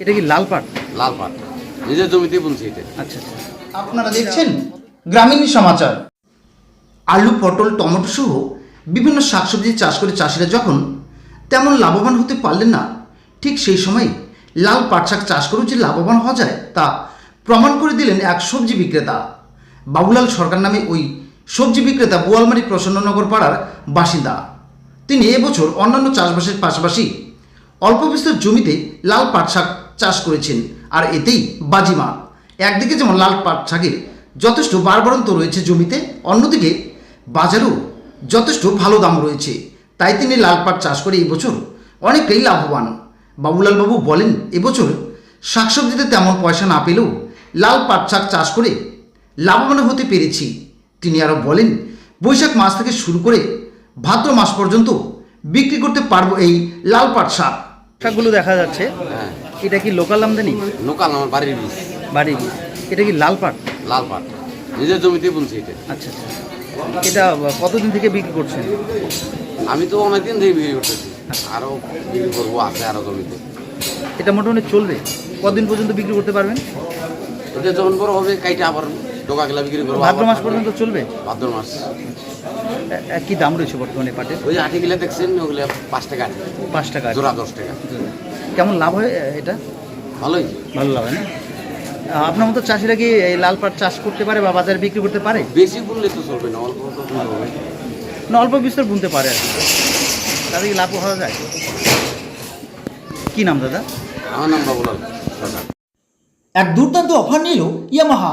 এটা কি লাল পাট? লাল পাট। নিজের জমিতে বুনছি এটা। আচ্ছা আচ্ছা। আপনারা দেখছেন গ্রামীণ সমাচার। আলু পটল টমেটো সহ বিভিন্ন শাকসবজি চাষ করে চাষিরা যখন তেমন লাভবান হতে পারলেন না ঠিক সেই সময় লাল পাট শাক চাষ করেও যে লাভবান হওয়া যায় তা প্রমাণ করে দিলেন এক সবজি বিক্রেতা। বাবুলাল সরকার নামে ওই সবজি বিক্রেতা বোয়ালমারি প্রসন্ননগর পাড়ার বাসিন্দা। তিনি এবছর অন্যান্য চাষবাসের পাশাপাশি অল্প বিস্তর জমিতে লাল পাট শাক চাষ করেছেন, আর এতেই বাজিমা একদিকে যেমন লাল পাট শাকের যথেষ্ট বারবারন্ত রয়েছে জমিতে, অন্যদিকে বাজারেও যথেষ্ট ভালো দাম রয়েছে। তাই তিনি লাল পাট চাষ করে এবছর অনেকটাই লাভবান। বাবুলাল বাবু বলেন, এবছর শাকসবজিতে তেমন পয়সা না পেলেও লাল পাট শাক চাষ করে লাভবান হতে পেরেছি। তিনি আরও বলেন, বৈশাখ মাস থেকে শুরু করে ভাদ্র মাস পর্যন্ত বিক্রি করতে পারব এই লাল পাট শাক। শাকগুলো দেখা যাচ্ছে। হ্যাঁ। এটা কি লোকাল আমদানি? লোকাল আমার বাড়ির বীজ। বাড়ি এটা কি লাল পাট লাল পাট নিজের জমিতে বুনছি এটা। আচ্ছা আচ্ছা। এটা কতদিন থেকে বিক্রি করছেন? আমি তো অনেকদিন থেকে বিক্রি করতেছি। আরও বিক্রি করব আছে আরও জমিতে। এটা মোটামুটি চলবে। কতদিন পর্যন্ত বিক্রি করতে পারবেন? এটা যখন বড় হবে কাইটা আবার ডোকা গেলা বিক্রি করব ভাদ্র মাস পর্যন্ত চলবে? ভাদ্র মাস। কি দাম রয়েছে বর্তমানে পাটের? ওই যে আটি গিলা দেখছেন ওগুলো পাঁচ টাকা পাঁচ টাকা জোড়া দশ টাকা। কেমন লাভ হয় এটা? ভালোই। ভালো লাভ হয় না? আপনার মতো চাষিরা কি এই লাল পাট চাষ করতে পারে বা বাজারে বিক্রি করতে পারে? বেশি বুনলে তো চলবে না অল্প না অল্প বিস্তর বুনতে পারে আর কি। তাতে কি লাভ হওয়া যায়? কি নাম দাদা? আমার নাম বাবুলাল এক দুর্দান্ত অফার নিল ইয়ামাহা।